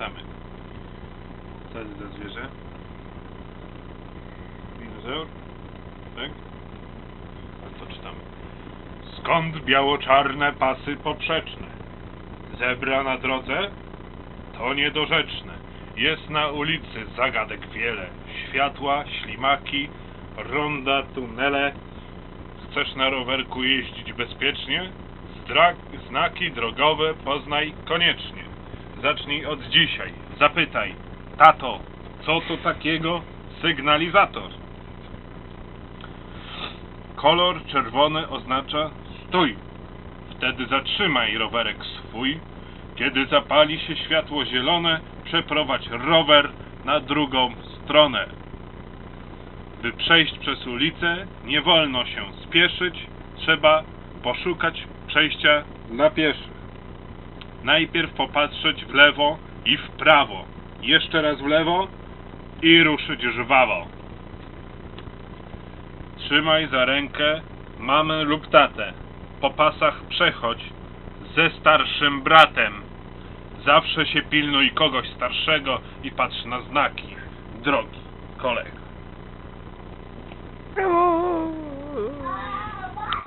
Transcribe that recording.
czytamy. Co jest za zwierzę? Dinozaur? Tak? A co czytamy? Skąd biało-czarne pasy poprzeczne? Zebra na drodze? To niedorzeczne. Jest na ulicy zagadek wiele. Światła, ślimaki, ronda, tunele. Chcesz na rowerku jeździć bezpiecznie? Zdra znaki drogowe poznaj koniecznie. Zacznij od dzisiaj. Zapytaj, tato, co to takiego sygnalizator? Kolor czerwony oznacza stój. Wtedy zatrzymaj rowerek swój. Kiedy zapali się światło zielone, przeprowadź rower na drugą stronę. By przejść przez ulicę, nie wolno się spieszyć, trzeba poszukać przejścia dla pieszych. Najpierw popatrzeć w lewo i w prawo, jeszcze raz w lewo i ruszyć żwawo. Trzymaj za rękę mamę lub tatę. Po pasach przechodź ze starszym bratem. Zawsze się pilnuj kogoś starszego i patrz na znaki drogi kolego.